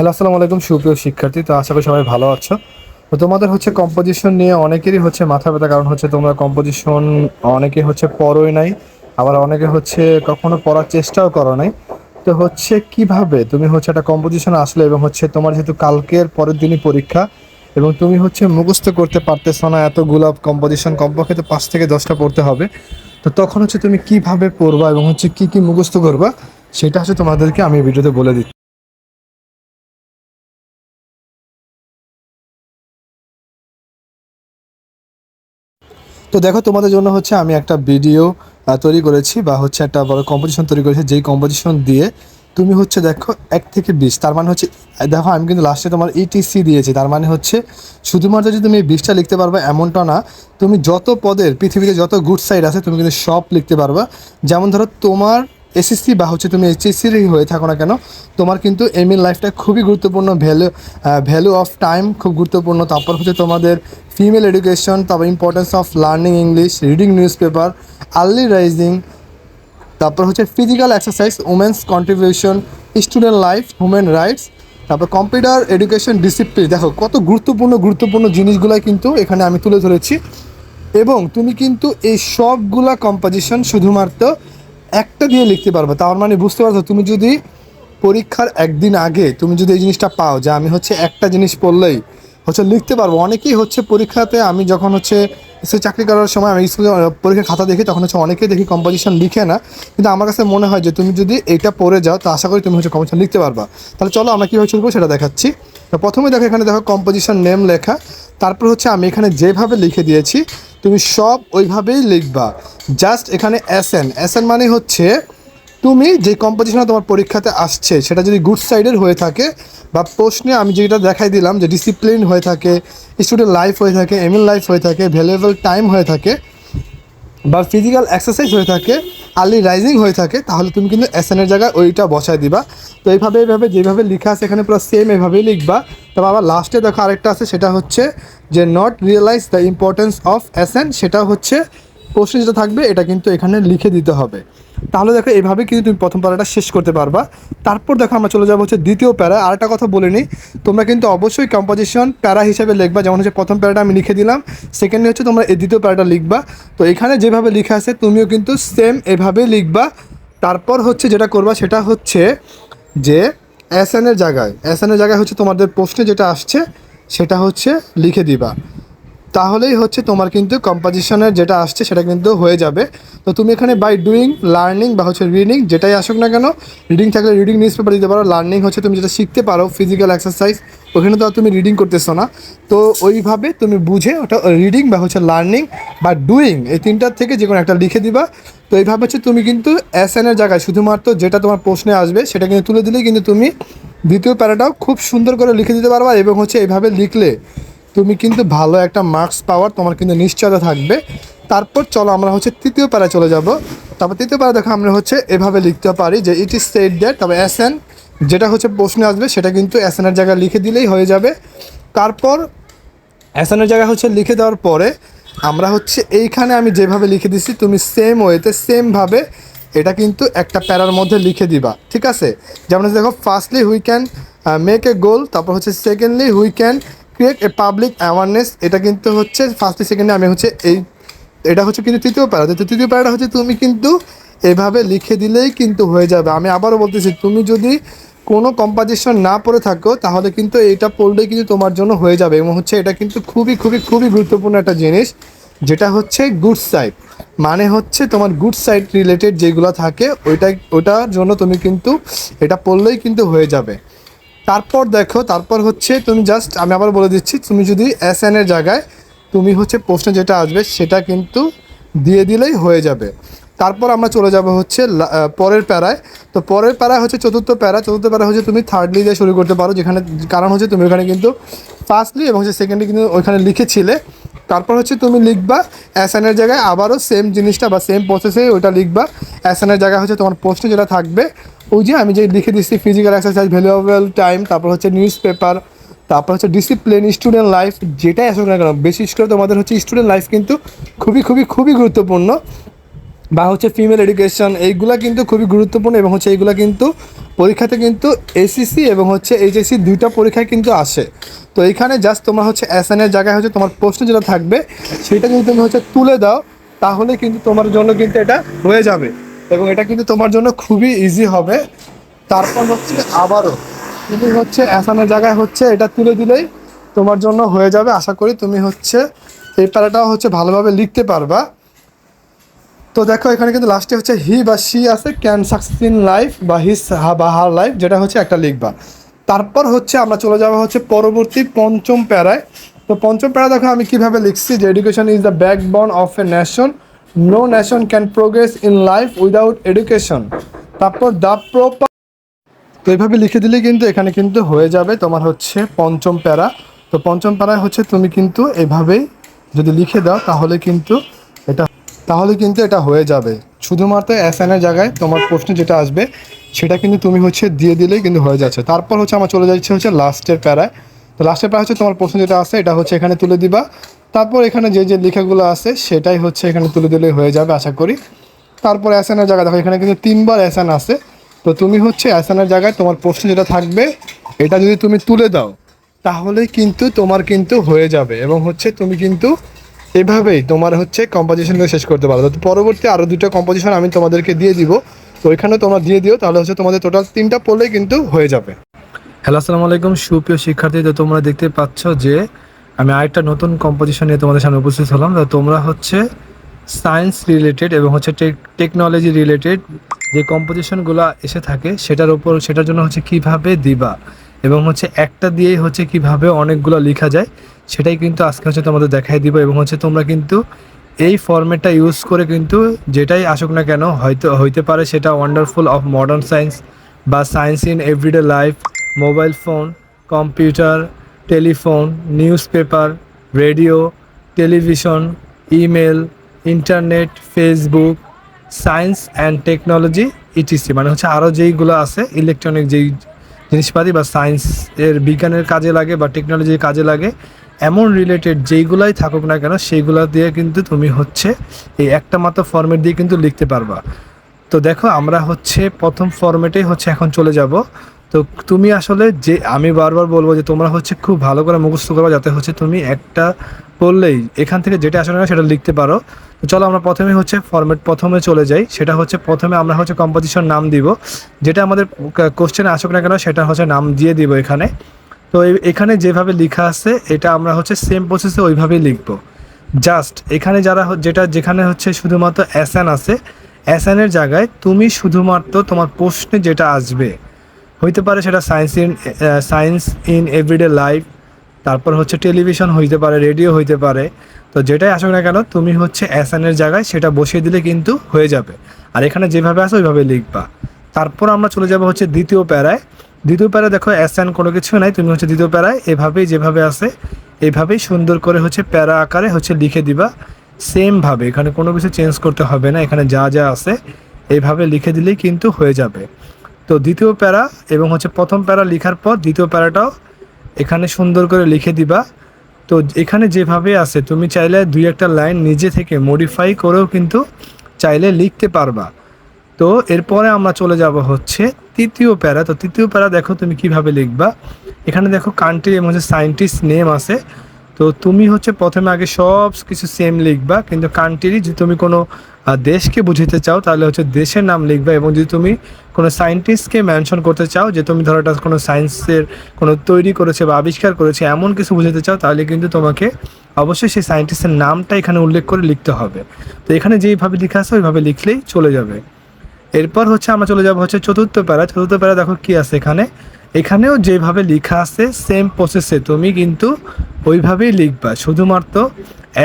Hello, আসসালামু আলাইকুম, সুপ্রিয় শিক্ষার্থী। তো আশা করি সবাই ভালো আছো। তো তোমাদের হচ্ছে কম্পোজিশন নিয়ে অনেকেরই হচ্ছে মাথা ব্যথা, কারণ হচ্ছে তোমরা কম্পোজিশন অনেকে হচ্ছে পড়োই নাই, আবার অনেকে হচ্ছে কখনো পড়ার চেষ্টাও করো নাই। তো হচ্ছে কীভাবে তুমি হচ্ছে একটা কম্পোজিশন আসলে এবং হচ্ছে তোমার যেহেতু কালকের পরের দিনই পরীক্ষা, এবং তুমি হচ্ছে মুখস্থ করতে পারতেছো না এতগুলো কম্পোজিশন কমপক্ষে তো পাঁচ থেকে দশটা পড়তে হবে। তো তখন হচ্ছে তুমি কীভাবে পড়বা এবং হচ্ছে কি কি মুখস্থ করবা, সেটা হচ্ছে তোমাদেরকে আমি ভিডিওতে বলে দিচ্ছি। তো দেখো, তোমাদের জন্য হচ্ছে আমি একটা ভিডিও তৈরি করেছি বা হচ্ছে একটা বড় কম্পোজিশন তৈরি করেছি। যেই কম্পোজিশন দিয়ে তুমি হচ্ছে দেখো এক থেকে বিশ, তার মানে হচ্ছে দেখো, আমি কিন্তু লাস্টে তোমার ইটিসি দিয়েছি। তার মানে হচ্ছে শুধুমাত্র যদি তুমি বিশটা লিখতে পারবে এমনটা না, তুমি যত পদের, পৃথিবীতে যত গুড সাইড আছে, তুমি কিন্তু সব লিখতে পারবা। যেমন ধরো তোমার এসএসসি বা হচ্ছে তুমি এইচএসসির হয়ে থাকো না কেন, তোমার কিন্তু এম লাইফটা খুবই গুরুত্বপূর্ণ ভ্যালু ভ্যালু অফ টাইম খুব গুরুত্বপূর্ণ। তারপর হচ্ছে তোমাদের ফিমেল এডুকেশন তারপর importance of learning English reading news paper early rising তারপর হচ্ছে physical exercise women's contribution student life human rights তারপর কম্পিউটার এডুকেশন ডিসিপ্লিন দেখো, কত গুরুত্বপূর্ণ গুরুত্বপূর্ণ জিনিসগুলাই কিন্তু এখানে আমি তুলে ধরেছি। এবং তুমি কিন্তু এই সবগুলা কম্পোজিশন শুধুমাত্র একটা দিয়ে লিখতে পারবে। তার মানে বুঝতে পারছ, তুমি যদি পরীক্ষার একদিন আগে তুমি যদি এই জিনিসটা পাও যে আমি হচ্ছে একটা জিনিস পড়লেই হচ্ছে লিখতে পারব। অনেকেই হচ্ছে পরীক্ষাতে আমি যখন হচ্ছে সে চাকরি করার সময় আমি স্কুলে পরীক্ষার খাতা দেখি, তখন হচ্ছে অনেকেই দেখি কম্পোজিশন লিখে না। কিন্তু আমার কাছে মনে হয় যে তুমি যদি এটা পড়ে যাও, তো আশা করি তুমি হচ্ছে কম্পোজিশন লিখতে পারবা। তাহলে চলো আমরা কীভাবে চলবো সেটা দেখাচ্ছি। তো প্রথমে দেখো, এখানে দেখো কম্পোজিশন নেম লেখা। তারপর হচ্ছে আমি এখানে যেভাবে লিখে দিয়েছি, তুমি সব ওইভাবেই লিখবা। জাস্ট এখানে এস এন এস এন মানে হচ্ছে, তুমি যে কম্পোজিশনে তোমার পরীক্ষাতে আসছে, সেটা যদি গুড সাইডের হয়ে থাকে, বা প্রশ্নে আমি যেটা দেখাই দিলাম যে ডিসিপ্লিন হয়ে থাকে স্টুডেন্ট লাইফ হয়ে থাকে এমএল লাইফ হয়ে থাকে ভ্যালুয়েবল টাইম হয়ে থাকে বা ফিজিক্যাল এক্সারসাইজ হয়ে থাকে আর্লি রাইজিং হয়ে থাকে, তাহলে তুমি কিন্তু এসএনের জায়গায় ওইটা বসায় দিবা। তো এইভাবে এইভাবে, যেভাবে লেখা আছে এখানে পুরো সেম এভাবেই লিখবা। তবে আবার লাস্টে দেখো আরেকটা আছে, সেটা হচ্ছে যে not realise the importance of SN সেটা হচ্ছে প্রশ্ন যেটা থাকবে, এটা কিন্তু এখানে লিখে দিতে হবে। তাহলে দেখো এইভাবে কিন্তু তুমি প্রথম প্যারাটা শেষ করতে পারবা। তারপর দেখো, আমরা চলে যাব হচ্ছে দ্বিতীয় প্যারা আরেকটা কথা বলে নিই, তোমরা কিন্তু অবশ্যই কম্পোজিশন প্যারা হিসেবে লিখবা। যেমন হচ্ছে প্রথম প্যারাটা আমি লিখে দিলাম সেকেন্ডে হচ্ছে তোমরা এই দ্বিতীয় প্যারাটা লিখবা। তো এখানে যেভাবে লেখা আছে, তুমিও কিন্তু সেম এভাবেই লিখবা। তারপর হচ্ছে যেটা করবা, সেটা হচ্ছে যে এর জায়গায় এর জায়গায় হচ্ছে তোমাদের প্রশ্নে যেটা আসছে, সেটা হচ্ছে লিখে দিবা। তাহলেই হচ্ছে তোমার কিন্তু কম্পোজিশনের যেটা আসছে সেটা কিন্তু হয়ে যাবে। তো তুমি এখানে বাই ডুইং লার্নিং বা হচ্ছে রিডিং যেটাই আসুক না কেন রিডিং থাকলে রিডিং নিউজ পেপার দিতে পারো লার্নিং হচ্ছে তুমি যেটা শিখতে পারো ফিজিক্যাল এক্সারসাইজ ওখানে তো তুমি রিডিং করতেছো না। তো ওইভাবে তুমি বুঝে ওটা রিডিং বা হচ্ছে লার্নিং বা ডুইং এই তিনটার থেকে যে কোনো একটা লিখে দিবা। তো এইভাবে হচ্ছে তুমি কিন্তু এর জায়গায় শুধুমাত্র যেটা তোমার প্রশ্নে আসবে সেটা কিন্তু তুলে দিলেই কিন্তু তুমি দ্বিতীয় প্যারাটাও খুব সুন্দর করে লিখে দিতে পারবা এবং হচ্ছে এইভাবে লিখলে তুমি কিন্তু ভালো একটা মার্কস পাওয়ার, তোমার কিন্তু নিশ্চয়তা থাকবে। তারপর চলো আমরা হচ্ছে তৃতীয় প্যারায় চলে যাব। তারপর তৃতীয় প্যারা দেখো আমরা হচ্ছে এভাবে লিখতে পারি যে ইট ইজ সেট দ্যাট তবে এন যেটা হচ্ছে প্রশ্নে আসবে, সেটা কিন্তু এনের জায়গায় লিখে দিলেই হয়ে যাবে। তারপর এনের জায়গায় হচ্ছে লিখে দেওয়ার পরে আমরা হচ্ছে এইখানে আমি যেভাবে লিখে দিছি, তুমি সেম ওয়েতে সেমভাবে এটা কিন্তু একটা প্যারার মধ্যে লিখে দিবা, ঠিক আছে? যেমন দেখো firstly we can make a goal তারপর হচ্ছে secondly we can create a public awareness এটা কিন্তু হচ্ছে ফার্স্টলি সেকেন্ডে আমি হচ্ছে এই, এটা হচ্ছে কিন্তু তৃতীয় প্যারা। তো তৃতীয় প্যারাটা হচ্ছে তুমি কিন্তু এভাবে লিখে দিলেই কিন্তু হয়ে যাবে। আমি আবারও বলতেছি, তুমি যদি কোনো কম্পোজিশন না পড়ে থাকো, তাহলে কিন্তু এটা পড়লেই কিন্তু তোমার জন্য হয়ে যাবে এবং হচ্ছে এটা কিন্তু খুবই খুবই খুবই গুরুত্বপূর্ণ একটা জিনিস, যেটা হচ্ছে গুড সাইড মানে হচ্ছে তোমার গুড সাইড রিলেটেড যেগুলো থাকে ওইটা ওটার জন্য তুমি কিন্তু এটা পড়লেই কিন্তু হয়ে যাবে। তারপর দেখো, তারপর হচ্ছে তুমি জাস্ট আমি আবার বলে দিচ্ছি, তুমি যদি এস এর জায়গায় তুমি হচ্ছে প্রশ্নে যেটা আসবে সেটা কিন্তু দিয়ে দিলেই হয়ে যাবে। তারপর আমরা চলে যাব হচ্ছে পরের প্যারায়। তো পরের প্যারা হচ্ছে চতুর্থ প্যারা চতুর্থ প্যারা হচ্ছে তুমি থার্ডলি দিয়ে শুরু করতে পারো, যেখানে, কারণ হচ্ছে তুমি ওখানে কিন্তু ফার্স্টলি এবং হচ্ছে সেকেন্ডলি কিন্তু ওইখানে লিখেছিলে। তারপর হচ্ছে তুমি লিখবা অ্যাসানের জায়গায় আবারও সেম জিনিসটা বা সেম প্রসেসে ওইটা লিখবা। অ্যাসানের জায়গায় হচ্ছে তোমার প্রশ্ন যেটা থাকবে ওই যে আমি যে লিখে দিচ্ছি ফিজিক্যাল এক্সারসাইজ ভ্যালুয়েবল টাইম তারপর হচ্ছে নিউজ পেপার তারপর হচ্ছে ডিসিপ্লিন স্টুডেন্ট লাইফ যেটাই আসুক না কেন, বিশেষ করে তোমাদের হচ্ছে স্টুডেন্ট লাইফ কিন্তু খুবই খুবই খুবই গুরুত্বপূর্ণ। বা হচ্ছে ফিমেল এডুকেশন এইগুলা কিন্তু খুবই গুরুত্বপূর্ণ এবং হচ্ছে এইগুলা কিন্তু পরীক্ষাতে কিন্তু এসিসি এবং হচ্ছে এইচএসসি দুইটা পরীক্ষায় কিন্তু আসে। তো এইখানে জাস্ট তোমার হচ্ছে এসএনের জায়গায় হচ্ছে তোমার প্রশ্ন যেটা থাকবে, সেটা যদি তুমি হচ্ছে তুলে দাও, তাহলে কিন্তু তোমার জন্য কিন্তু এটা হয়ে যাবে। এবং এটা কিন্তু তোমার জন্য খুবই ইজি হবে। তারপর হচ্ছে আবারও, তুমি হচ্ছে এসানের জায়গায় হচ্ছে এটা তুলে দিলেই তোমার জন্য হয়ে যাবে। আশা করি তুমি হচ্ছে এই প্যারাটাও হচ্ছে ভালোভাবে লিখতে পারবা। তো দেখো, এখানে কিন্তু লাস্টে হচ্ছে হি বা শি আছে ক্যান সাকসেস ইন লাইফ বা হিস হা বা হার লাইফ যেটা হচ্ছে একটা লিখবা। তারপর হচ্ছে আমরা চলে যাব হচ্ছে পরবর্তী পঞ্চম প্যারায়। তো পঞ্চম প্যারা দেখো আমি কীভাবে লিখছি যে education is the backbone of a nation no nation can progress in life without education তারপর দ্য প্রপার তো এইভাবে লিখে দিলে কিন্তু এখানে কিন্তু হয়ে যাবে তোমার হচ্ছে পঞ্চম প্যারা। তো পঞ্চম প্যারায় হচ্ছে তুমি কিন্তু এভাবেই যদি লিখে দাও তাহলে কিন্তু এটা তাহলে কিন্তু এটা হয়ে যাবে। শুধুমাত্র এসএনের জায়গায় তোমার প্রশ্ন যেটা আসবে, সেটা কিন্তু তুমি হচ্ছে দিয়ে দিলেই কিন্তু হয়ে যাচ্ছে। তারপর হচ্ছে আমার চলে যাচ্ছে হচ্ছে লাস্টের প্যারায়। তো লাস্টের প্যারা হচ্ছে তোমার প্রশ্ন যেটা আছে, এটা হচ্ছে এখানে তুলে দিবা। তারপর এখানে যে যে লেখাগুলো আছে, সেটাই হচ্ছে এখানে তুলে দিলেই হয়ে যাবে, আশা করি। তারপর এসএনের জায়গায় দেখো, এখানে কিন্তু তিনবার অ্যাসান আছে। তো তুমি হচ্ছে অ্যাসানের জায়গায় তোমার প্রশ্ন যেটা থাকবে, এটা যদি তুমি তুলে দাও তাহলে কিন্তু তোমার কিন্তু হয়ে যাবে। এবং হচ্ছে তুমি কিন্তু এভাবেই তোমার হচ্ছে কম্পোজিশনটা শেষ করতে পারো তো পরবর্তী আরও দুটো কম্পোজিশন আমি তোমাদেরকে দিয়ে দিব। তো ওইখানে তোমরা দিয়ে দিও, তাহলে হচ্ছে তোমাদের টোটাল তিনটা পড়লেই কিন্তু হয়ে যাবে। হ্যালো, আসসালামু আলাইকুম। সুপ্রিয় শিক্ষার্থী, তো তোমরা দেখতে পাচ্ছ যে আমি আরেকটা নতুন কম্পোজিশন নিয়ে তোমাদের সামনে উপস্থিত হলাম। তো তোমরা হচ্ছে সায়েন্স রিলেটেড এবং হচ্ছে টেকনোলজি রিলেটেড যে কম্পোজিশনগুলো এসে থাকে, সেটার উপর সেটার জন্য হচ্ছে কীভাবে দিবা এবং হচ্ছে একটা দিয়েই হচ্ছে কীভাবে অনেকগুলো লেখা যায়, সেটাই কিন্তু আজকে হচ্ছে তোমাদের দেখাই দিব এবং হচ্ছে তোমরা কিন্তু এই ফরম্যাটটা ইউজ করে কিন্তু যেটাই আসুক না কেন, হয়তো, হইতে পারে সেটা ওয়ান্ডারফুল অফ মডার্ন সায়েন্স বা science in everyday life mobile phone computer telephone news paper radio, television, email, internet, Facebook, science and technology, E T C মানে হচ্ছে আরও যেইগুলো আছে, ইলেকট্রনিক যেই জিনিসপাতি বা সায়েন্স এর বিজ্ঞানের কাজে লাগে বা টেকনোলজির কাজে লাগে, এমন রিলেটেড যেইগুলাই থাকুক না কেন, সেইগুলো দিয়ে কিন্তু তুমি হচ্ছে এই একটা মাত্র ফর্মেট দিয়ে কিন্তু লিখতে পারবা। তো দেখো, আমরা হচ্ছে প্রথম ফর্মেটেই হচ্ছে এখন চলে যাব। তো তুমি আসলে যে, আমি বারবার বলব যে তোমরা হচ্ছে খুব ভালো করে মুখস্থ করবা যাতে হচ্ছে তুমি একটা পড়লেই এখান থেকে যেটা আসলে না সেটা লিখতে পারো। তো চলো আমরা প্রথমে হচ্ছে ফর্মেট প্রথমে চলে যাই। সেটা হচ্ছে প্রথমে আমরা হচ্ছে কম্পোজিশন নাম দিব। যেটা আমাদের কোশ্চেনে আসুক না কেন সেটা হচ্ছে নাম দিয়ে দিব এখানে। তো এখানে যেভাবে লেখা আছে, এটা আমরা হচ্ছে সেম প্রসেসে ওইভাবেই লিখব। জাস্ট এখানে যারা যেটা যেখানে হচ্ছে শুধুমাত্র অ্যাসান আছে অ্যাসানের জায়গায় তুমি শুধুমাত্র তোমার প্রশ্নে যেটা আসবে হইতে পারে সেটা science in science in everyday life তারপর হচ্ছে টেলিভিশন হইতে পারে রেডিও হইতে পারে। তো যেটাই আসুক না কেন, তুমি হচ্ছে অ্যাসানের জায়গায় সেটা বসিয়ে দিলে কিন্তু হয়ে যাবে। আর এখানে যেভাবে আসো, ওইভাবে লিখবা। তারপর আমরা চলে যাব হচ্ছে দ্বিতীয় প্যারায়। দ্বিতীয় প্যারায় দেখো অ্যাসান কোনো কিছু নাই, তুমি হচ্ছে দ্বিতীয় প্যারায়, এভাবেই যেভাবে আছে, এভাবেই সুন্দর করে হচ্ছে প্যারা আকারে হচ্ছে লিখে দিবা। সেমভাবে এখানে কোনো কিছু চেঞ্জ করতে হবে না, এখানে যা যা আছে এইভাবে লিখে দিলেই কিন্তু হয়ে যাবে। তো দ্বিতীয় প্যারা এবং হচ্ছে প্রথম প্যারা লেখার পর দ্বিতীয় প্যারাটাও এখানে সুন্দর করে লিখে দিবা। তো এখানে যেভাবে আছে, তুমি চাইলে দুই একটা লাইন নিজে থেকে মডিফাই করেও কিন্তু চাইলে লিখতে পারবা। তো এরপরে আমরা চলে যাব হচ্ছে তৃতীয় প্যারা। তো তৃতীয় প্যারা দেখো তুমি কীভাবে লিখবা। এখানে দেখো কান্ট্রি এবং হচ্ছে সায়েন্টিস্ট নেম আছে। তো তুমি হচ্ছে প্রথমে আগে সব কিছু সেম লিখবা, কিন্তু কান্ট্রি যদি তুমি কোনো দেশকে বুঝাতে চাও, তাহলে হচ্ছে দেশের নাম লিখবা এবং যদি তুমি কোনো সায়েন্টিস্টকে মেনশন করতে চাও, যে তুমি ধরো এটা কোনো সায়েন্সের কোনো তৈরি করেছে বা আবিষ্কার করেছে, এমন কিছু বুঝাতে চাও, তাহলে কিন্তু তোমাকে অবশ্যই সেই সায়েন্টিস্টের নামটা এখানে উল্লেখ করে লিখতে হবে। তো এখানে যেইভাবে লেখা আছে, ওইভাবে লিখলেই চলে যাবে। এরপর হচ্ছে আমরা চলে যাব হচ্ছে চতুর্থ প্যারা চতুর্থ প্যারা দেখো কি আছে এখানে? এখানেও যেভাবে লেখা আছে সেম প্রসেসে তুমি কিন্তু ওইভাবেই লিখবা। শুধুমাত্র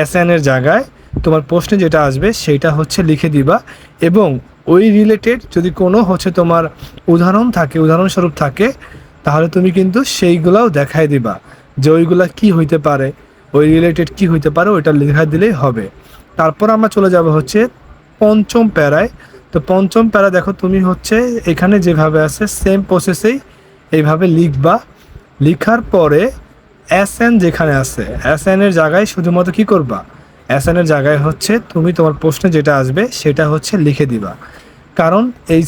এস এর জায়গায় তোমার প্রশ্নে যেটা আসবে সেটা হচ্ছে লিখে দিবা এবং ওই রিলেটেড যদি কোনো হচ্ছে তোমার উদাহরণ থাকে, উদাহরণস্বরূপ থাকে, তাহলে তুমি কিন্তু সেইগুলাও দেখাই দিবা যে ওইগুলা কি হইতে পারে, ওই রিলেটেড কি হইতে পারে, ওইটা লেখা দিলেই হবে। তারপর আমরা চলে যাব হচ্ছে পঞ্চম প্যারায়। তো পঞ্চম প্যারা দেখো, তুমি হচ্ছে এখানে যেভাবে আছে সেম প্রসেসেই এইভাবে লিখবা। লিখার পরে এস এন যেখানে আছে এস এন এর জায়গায় শুধুমাত্র কি করবা? অ্যাসানের জায়গায় হচ্ছে তুমি তোমার প্রশ্নে যেটা আসবে সেটা হচ্ছে লিখে দিবা। কারণ এই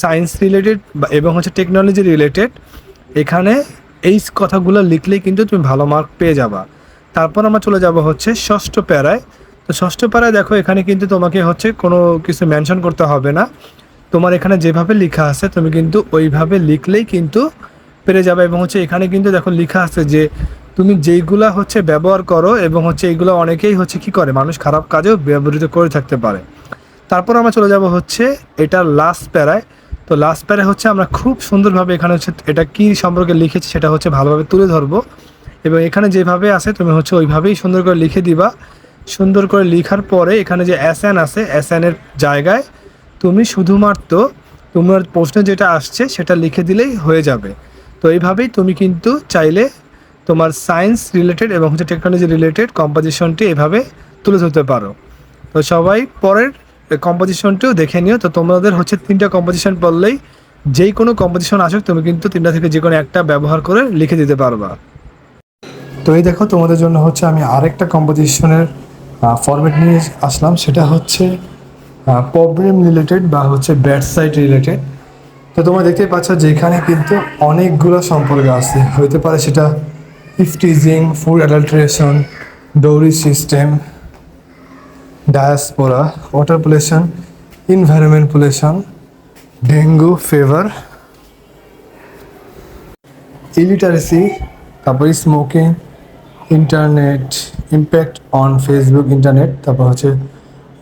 সায়েন্স রিলেটেড এবং হচ্ছে টেকনোলজি রিলেটেড এখানে এই কথাগুলো লিখলেই কিন্তু তুমি ভালো মার্ক পেয়ে যাবা। তারপর আমরা চলে যাব হচ্ছে ষষ্ঠ প্যারায়। তো ষষ্ঠ প্যারায় দেখো এখানে কিন্তু তোমাকে হচ্ছে কোনো কিছু মেনশন করতে হবে না। তোমার এখানে যেভাবে লেখা আছে, তুমি কিন্তু ওইভাবে লিখলেই কিন্তু পেরে যাবে এবং হচ্ছে এখানে কিন্তু দেখো লেখা আছে যে তুমি যেইগুলা হচ্ছে ব্যবহার করো এবং হচ্ছে এইগুলো অনেকেই হচ্ছে কি করে, মানুষ খারাপ কাজেও ব্যবহৃত করে থাকতে পারে। তারপর আমরা চলে যাব হচ্ছে এটা লাস্ট প্যারায়। তো লাস্ট প্যারায় হচ্ছে আমরা খুব সুন্দরভাবে এখানে হচ্ছে এটা কি সম্পর্কে লিখেছি সেটা হচ্ছে ভালোভাবে তুলে ধরবো। এবং এখানে যেভাবে আছে, তুমি হচ্ছে ওইভাবেই সুন্দর করে লিখে দিবা। সুন্দর করে লিখার পরে এখানে যে অ্যাসান আছে অ্যাসানের জায়গায় তুমি শুধুমাত্র তোমার প্রশ্নে যেটা আসছে সেটা লিখে দিলেই হয়ে যাবে। তো এইভাবেই তুমি কিন্তু চাইলে তোমার সায়েন্স রিলেটেড এবং হচ্ছে টেকনোলজি রিলেটেড কম্পোজিশনটি এভাবে তুলে ধরতে পারো। তো সবাই পরের কম্পোজিশনটিও দেখে নিও। তো তোমাদের হচ্ছে তিনটা কম্পোজিশন পড়লেই যেই কোনো কম্পোজিশন আসুক, তুমি কিন্তু তিনটা থেকে যে কোনো একটা ব্যবহার করে লিখে দিতে পারবা। তো এই দেখো, তোমাদের জন্য হচ্ছে আমি আরেকটা কম্পোজিশনের ফরম্যাট নিয়ে আসলাম। সেটা হচ্ছে প্রবলেম রিলেটেড বা হচ্ছে ব্যাড সাইড রিলেটেড তো তোমরা দেখতে পাচ্ছ যে এখানে কিন্তু অনেকগুলো সম্পর্ক আছে। হইতে পারে সেটা eve teasing food adulteration dowry system diaspora water pollution environment pollution dengue fever illiteracy তারপর smoking internet impact on Facebook internet তারপর হচ্ছে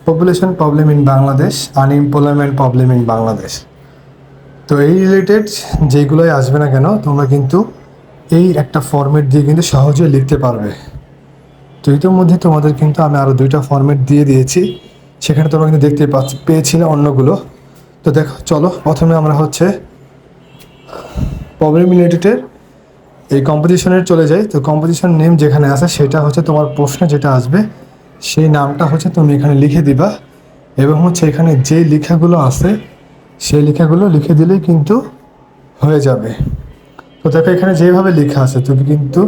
population problem in Bangladesh unemployment problem in Bangladesh তো এই রিলেটেড যেগুলোই আসবে না কেন, তোমরা কিন্তু এই একটা ফর্মেট দিয়ে কিন্তু সহজে লিখতে পারবে। তো ইতিমধ্যে তোমাদের কিন্তু আমি আরও দুইটা ফর্মেট দিয়ে দিয়েছি। সেখানে তোমরা কিন্তু দেখতে পেয়েছিলে অন্যগুলো। তো দেখো, চলো, প্রথমে আমরা হচ্ছে প্রবলেম রিলেটেডের এই কম্পোজিশনের চলে যাই। তো কম্পোজিশন নেম যেখানে আছে, সেটা হচ্ছে তোমার প্রশ্নে যেটা আসবে। সেই নামটা হচ্ছে তুমি এখানে লিখে দিবা এবং হচ্ছে এখানে যে লেখাগুলো আছে, সেই লেখাগুলো লিখে দিলেই কিন্তু হয়ে যাবে। তো দেখো এখানে যেভাবে লেখা আছে, তুমি কিন্তু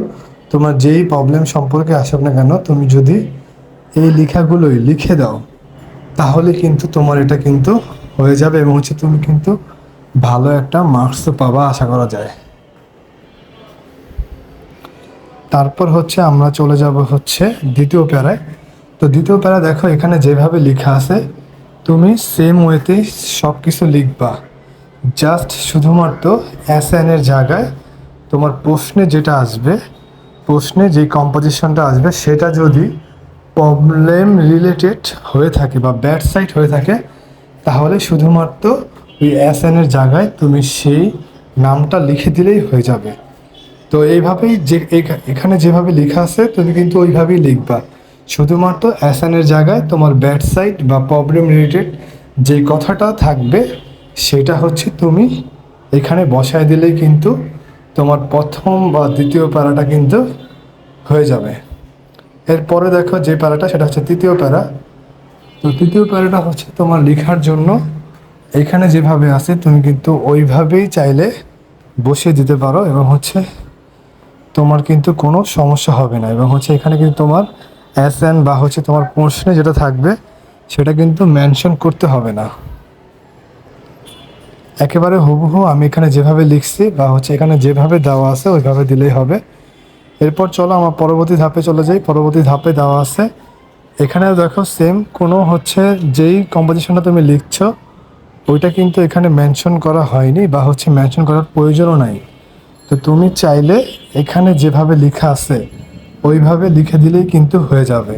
তোমার যেই প্রবলেম সম্পর্কে আসুক না কেন, তুমি যদি এই লেখাগুলোই লিখে দাও, তাহলে কিন্তু তোমার এটা কিন্তু হয়ে যাবে এবং হচ্ছে তুমি কিন্তু ভালো একটা মার্কসও পাবা আশা করা যায়। তারপর হচ্ছে আমরা চলে যাব হচ্ছে দ্বিতীয় প্যারায়। তো দ্বিতীয় প্যারা দেখো, এখানে যেভাবে লেখা আছে, তুমি সেম ওয়েতে সব কিছু লিখবা। জাস্ট শুধুমাত্র এর জায়গায় তোমার প্রশ্নে যেটা আসবে, প্রশ্নে যে কম্পোজিশনটা আসবে, সেটা যদি প্রবলেম রিলেটেড হয়ে থাকে বা ব্যাড সাইড হয়ে থাকে, তাহলে শুধুমাত্র ওই এর জায়গায় তুমি সেই নামটা লিখে দিলেই হয়ে যাবে। তো এইভাবেই যে এখানে যেভাবে লেখা আছে, তুমি কিন্তু ওইভাবেই লিখবা। শুধুমাত্র অ্যাসানের জায়গায় তোমার ব্যাড সাইড বা প্রবলেম রিলেটেড যে কথাটা থাকবে, সেটা হচ্ছে তুমি এখানে বসায় দিলেই কিন্তু তোমার প্রথম বা দ্বিতীয় প্যারাটা কিন্তু হয়ে যাবে। এরপরে দেখো যে প্যারাটা, সেটা হচ্ছে তৃতীয় প্যারা। তো তৃতীয় প্যারাটা হচ্ছে তোমার লেখার জন্য। এখানে যেভাবে আছে, তুমি কিন্তু ওইভাবেই চাইলে বসিয়ে দিতে পারো এবং হচ্ছে তোমার কিন্তু কোনো সমস্যা হবে না। এবং হচ্ছে এখানে কিন্তু তোমার এন বা হচ্ছে তোমার প্রশ্নে যেটা থাকবে, সেটা কিন্তু মেনশন করতে হবে না। একেবারে হুবহু আমি এখানে যেভাবে লিখছি বা হচ্ছে এখানে যেভাবে দেওয়া আছে, ওইভাবে দিলেই হবে। এরপর চলো আমার পরবর্তী ধাপে চলে যাই। পরবর্তী ধাপে দেওয়া আছে। এখানে দেখো সেম কোনো হচ্ছে যেই কম্পোজিশনটা তুমি লিখছো, ওইটা কিন্তু এখানে মেনশন করা হয়নি বা হচ্ছে মেনশন করার প্রয়োজনও নাই। তো তুমি চাইলে এখানে যেভাবে লেখা আছে ওইভাবে লিখে দিলেই কিন্তু হয়ে যাবে।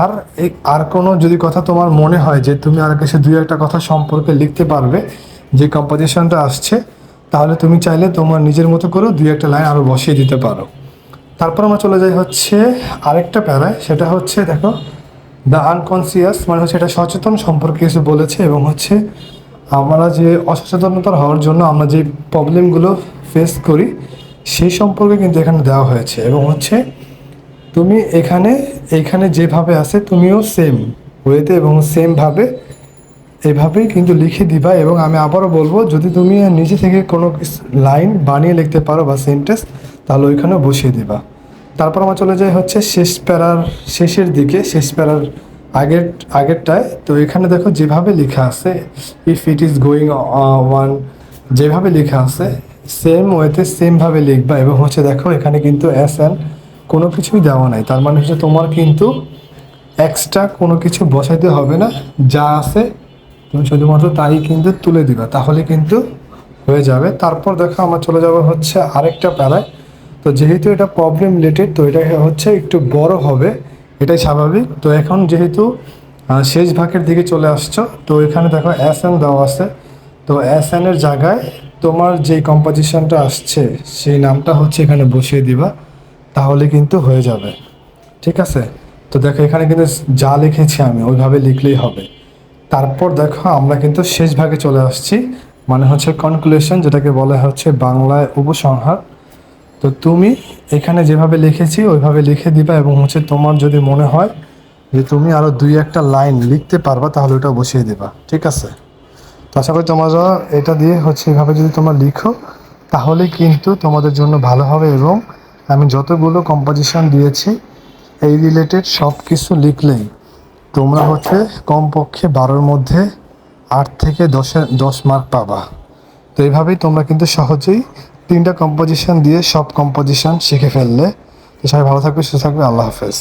আর এই আর কোনো যদি কথা তোমার মনে হয় যে তুমি আর কাছে দুই একটা কথা সম্পর্কে লিখতে পারবে, যে কম্পোজিশনটা আসছে, তাহলে তুমি চাইলে তোমার নিজের মতো করে দুই একটা লাইন আরও বসিয়ে দিতে পারো। তারপর আমরা চলে যাই হচ্ছে আরেকটা প্যারায়, সেটা হচ্ছে দেখো দ্য আনকনসিয়াস মানে হচ্ছে এটা সচেতন সম্পর্কে কিছু বলেছে এবং হচ্ছে আমরা যে অসচেতনতার হওয়ার জন্য আমরা যে প্রবলেমগুলো ফেস করি সেই সম্পর্কে কিন্তু এখানে দেওয়া হয়েছে এবং হচ্ছে তুমি এখানে এখানে যেভাবে আছে তুমিও সেম ওয়েতে এবং সেমভাবে এভাবেই কিন্তু লিখে দিবা এবং আমি আবারও বলব, যদি তুমি নিজে থেকে কোনো লাইন বানিয়ে লিখতে পারো বা সেন্টেন্স তাহলে ওইখানে বসিয়ে দিবা। তারপর আমার চলে যাই হচ্ছে শেষ প্যারার, শেষের দিকে, শেষ প্যারার আগের, আগেরটায়। তো এখানে দেখো যেভাবে লেখা আছে if it is going one যেভাবে লেখা আছে সেম ওয়েতে সেমভাবে লিখবা এবং হচ্ছে দেখো, এখানে কিন্তু এস এন কোনো কিছুই দেওয়া নাই। তার মানে হচ্ছে তোমার কিন্তু এক্সট্রা কোনো কিছু বসাইতে হবে না, যা আছে তুমি শুধুমাত্র তাই কিন্তু তুলে দিবা, তাহলে কিন্তু হয়ে যাবে। তারপর দেখো, আমার চলে যাব হচ্ছে আরেকটা প্যারায় তো যেহেতু এটা প্রবলেম রিলেটেড তো এটা হচ্ছে একটু বড় হবে, এটাই স্বাভাবিক। তো এখন যেহেতু শেষ ভাগের দিকে চলে আসছো, তো এখানে দেখো এস এন দেওয়া আছে। তো এস এন এর জায়গায় তোমার যেই কম্পোজিশনটা আসছে, সেই নামটা হচ্ছে এখানে বসিয়ে দিবা, তাহলে কিন্তু হয়ে যাবে। ঠিক আছে? তো দেখো, এখানে কিন্তু যা লিখেছি আমি, ওইভাবে লিখলেই হবে। তারপর দেখো, আমরা কিন্তু শেষ ভাগে চলে আসছি। মানে হচ্ছে কনক্লুশন যেটাকে বলা হচ্ছে বাংলায় উপসংহার। তো তুমি এখানে যেভাবে লিখেছি, ওইভাবে লিখে দিবা এবং হচ্ছে তোমার যদি মনে হয় যে তুমি আরও দুই একটা লাইন লিখতে পারবা, তাহলে ওটা বসিয়ে দিবা। ঠিক আছে? তো আশা করি তোমরা এটা দিয়ে হচ্ছে এভাবে যদি তোমরা লিখো, তাহলে কিন্তু তোমাদের জন্য ভালো হবে এবং আমি যতগুলো কম্পোজিশন দিয়েছি, এই রিলেটেড সব কিছু লিখলেই তোমরা হচ্ছে কমপক্ষে বারোর মধ্যে আট থেকে দশের দশ মার্ক পাবা। তো এইভাবেই তোমরা কিন্তু সহজেই তিনটা কম্পোজিশন দিয়ে সব কম্পোজিশন শিখে ফেললে। তো সবাই ভালো থাকবে, সুস্থ থাকবে, আল্লাহ হাফেজ।